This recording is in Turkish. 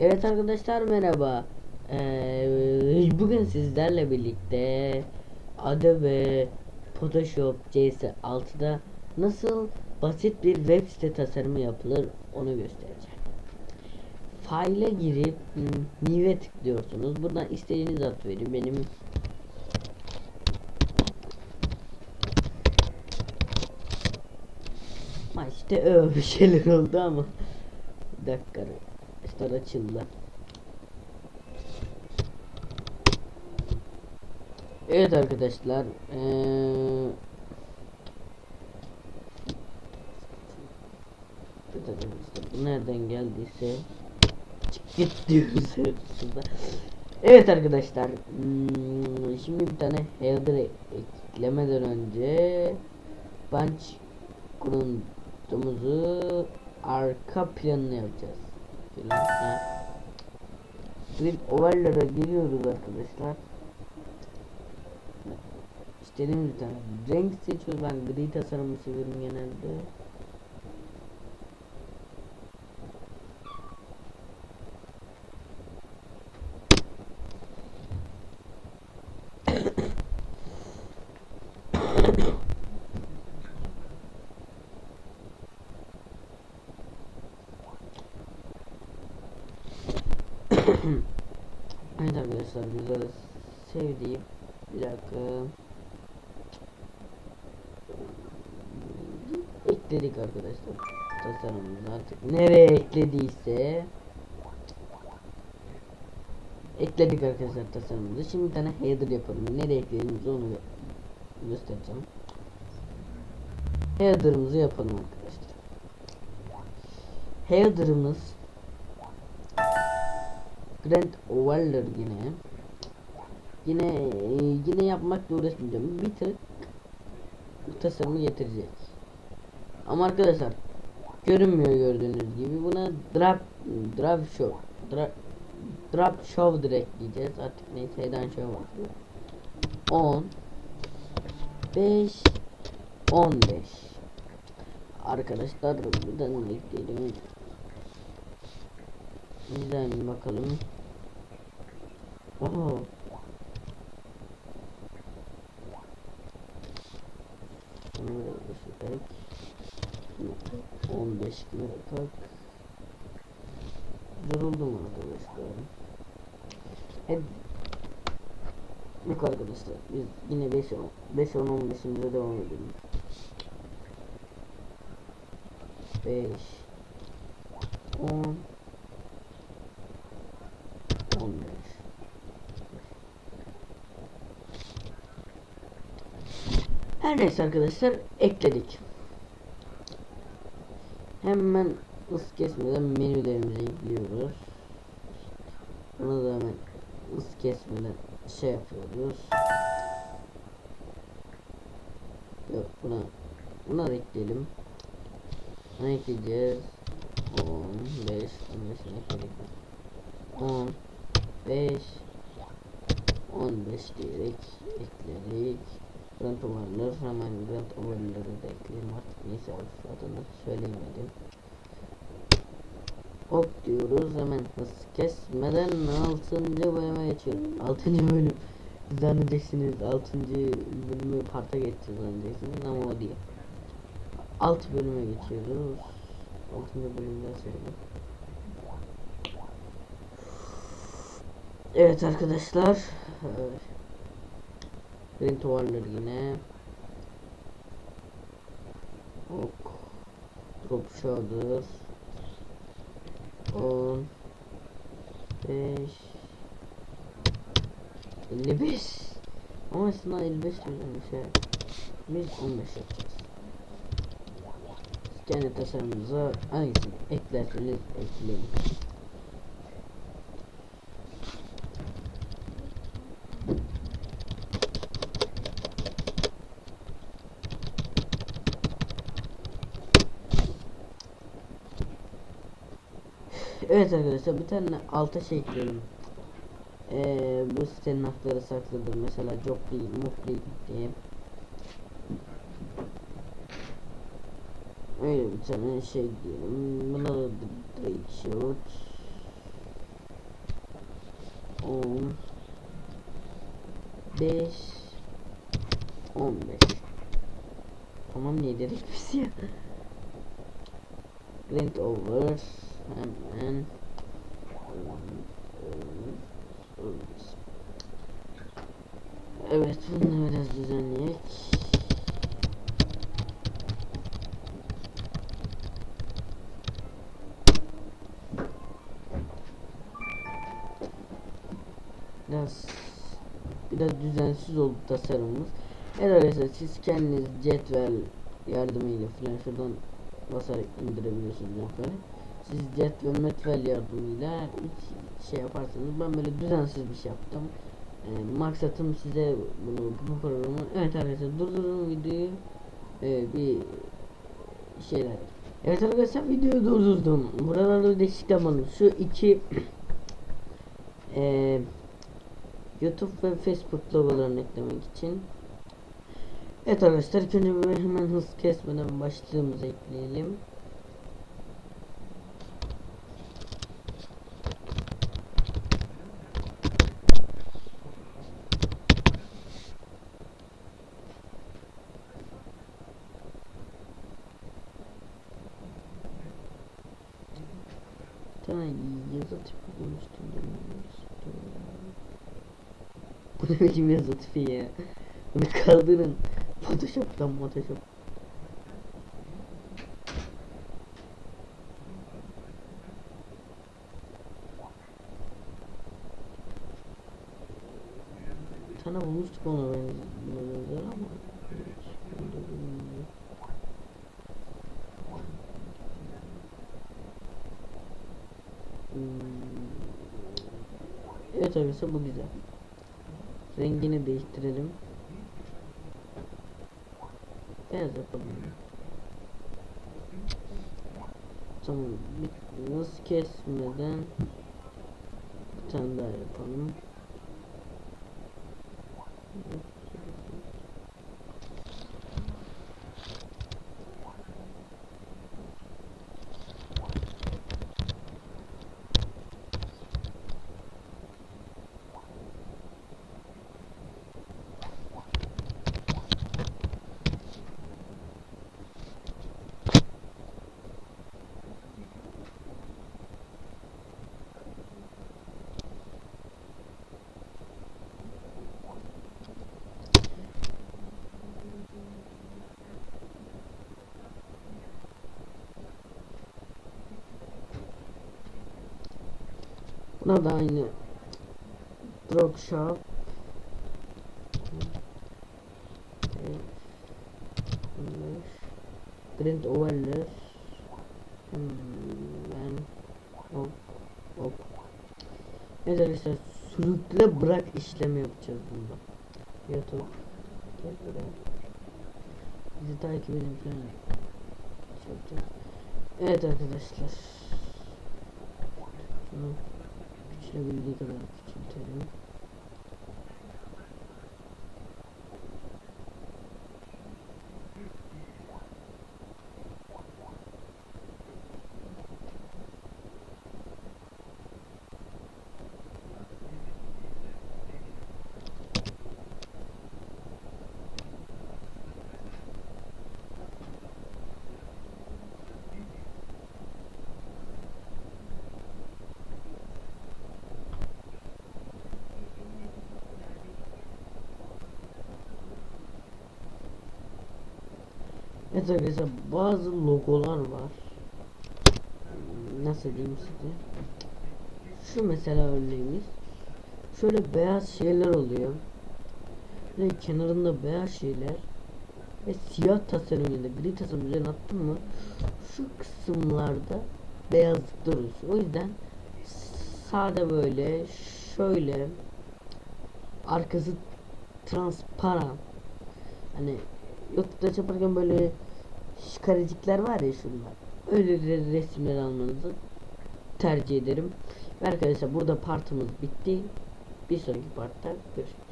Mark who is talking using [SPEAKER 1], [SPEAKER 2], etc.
[SPEAKER 1] Evet arkadaşlar merhaba. Ee, bugün sizlerle birlikte Adobe Photoshop CS6'da nasıl basit bir web site tasarımı yapılır onu göstereceğim. File'e girip New'e tıklıyorsunuz. Buradan istediğiniz ad verin. Benim işte öyle bir şeyler oldu ama bir dakika arkadaşlar açıldı. Evet arkadaşlar işte bu nereden geldiyse çık git diyoruz. Evet arkadaşlar hmm, şimdi bir tane header eklemeden önce bunch grundumuzu arka planını yapacağız. Plan, ha. Grid overlara giriyoruz arkadaşlar. Bir tane renk seçiyoruz. Ben gri tasarımı seviyorum genelde. Evet arkadaşlar güzel sevdiğim bir dakika. Ekledik arkadaşlar. Tasarımımızı artık nereye eklediyse. Ekledik arkadaşlar tasarımımızı. Şimdi bir tane header yapalım. Nereye eklediğimizi onu gö- göstereceğim. Header'ımızı yapalım arkadaşlar. Header'ımız Grand Ovaller yine. Yine yine yapmakla uğraşmayacağım. Bir tık tasarımı getirecek. Ama arkadaşlar görünmüyor gördüğünüz gibi. Buna drop drop show drop, drop show direkt diyeceğiz. Artık neyse eden show var. 10 5 15 arkadaşlar buradan ekleyelim Bizden bakalım. Oho Bunu düşürerek 15 gibi yapak Yoruldum arkadaşlar. Hep Yok arkadaşlar biz yine 5 10 5 10 15'imize devam edelim. 5 10 15 Her neyse arkadaşlar ekledik. Hemen hız kesmeden menülerimize gidiyoruz. Bunu da hemen hız kesmeden şey yapıyoruz. Yok buna buna da ekleyelim. Ne ekleyeceğiz? 15 15 ekledik. 10 5 15 diyerek ekledik. Grant Overler hemen Grant Overler'ı da ekleyelim artık neyse adını söyleyemedim. Hop diyoruz hemen hız kesmeden 6. bölüme geçiyoruz. 6. bölüm zannedeceksiniz 6. bölümü parta geçeceğiz zannedeceksiniz ama o değil. Alt bölüme geçiyoruz. 6. bölümden söyleyeyim. Evet arkadaşlar. Print varlar yine. Ok. Drop shoulder. 10 5 55 Ama aslında 55 güzelmiş şey. Biz 15 yapacağız. Kendi tasarımımıza hangisini eklerseniz ekleyin. Evet arkadaşlar bir tane alta şey ekleyelim. Ee, bu sitenin hakları saklıdır. Mesela Jopli, Mufli diye. Öyle bir tane şey diyelim. Buna da direkt shoot. 10 5 15 Tamam niye dedik biz ya Grand over hemen Evet bunu biraz düzenleyek Biraz biraz düzensiz oldu tasarımımız. Evet arkadaşlar siz kendiniz cetvel yardımıyla falan şuradan basarak indirebiliyorsunuz cetveli. Siz cetvel metvel yardımıyla hiç şey yaparsanız ben böyle düzensiz bir şey yaptım. Ee, maksatım size bunu bu programı evet arkadaşlar durdurun videoyu ee, bir şeyler Evet arkadaşlar videoyu durdurdum. Buralarda değişik yapmadım. Şu iki eee YouTube ve Facebook logolarını eklemek için. Evet arkadaşlar önce hemen hız kesmeden başlığımızı ekleyelim. Tane yazı tipi bulmuştum. Bu ne biçim yazı tipi ya? Bunu kaldırın. Photoshop'tan Photoshop. Tane bulmuştuk ona benzer ama. Hmm. Arkadaşlar bu güzel. Rengini değiştirelim. Beyaz yapalım. Tamam. Nasıl kesmeden bir tane daha yapalım. Buna da aynı drop shop. Print overler ben hop hop. Evet arkadaşlar sürükle bırak işlemi yapacağız bunda. YouTube. Gel buraya bizi takip edin falan. Şey Evet arkadaşlar. Şunu küçülebildiği kadar küçültelim Evet arkadaşlar bazı logolar var. Nasıl diyeyim size? Şu mesela örneğimiz. Şöyle beyaz şeyler oluyor. Ve kenarında beyaz şeyler. Ve siyah tasarımıyla gri tasarım üzerine attım mı şu kısımlarda beyazlık durur. O yüzden sade böyle şöyle arkası transparan hani YouTube'da yaparken böyle şikarecikler var ya şunlar. Öyle resimler almanızı tercih ederim. Arkadaşlar burada partımız bitti. Bir sonraki partta görüşürüz.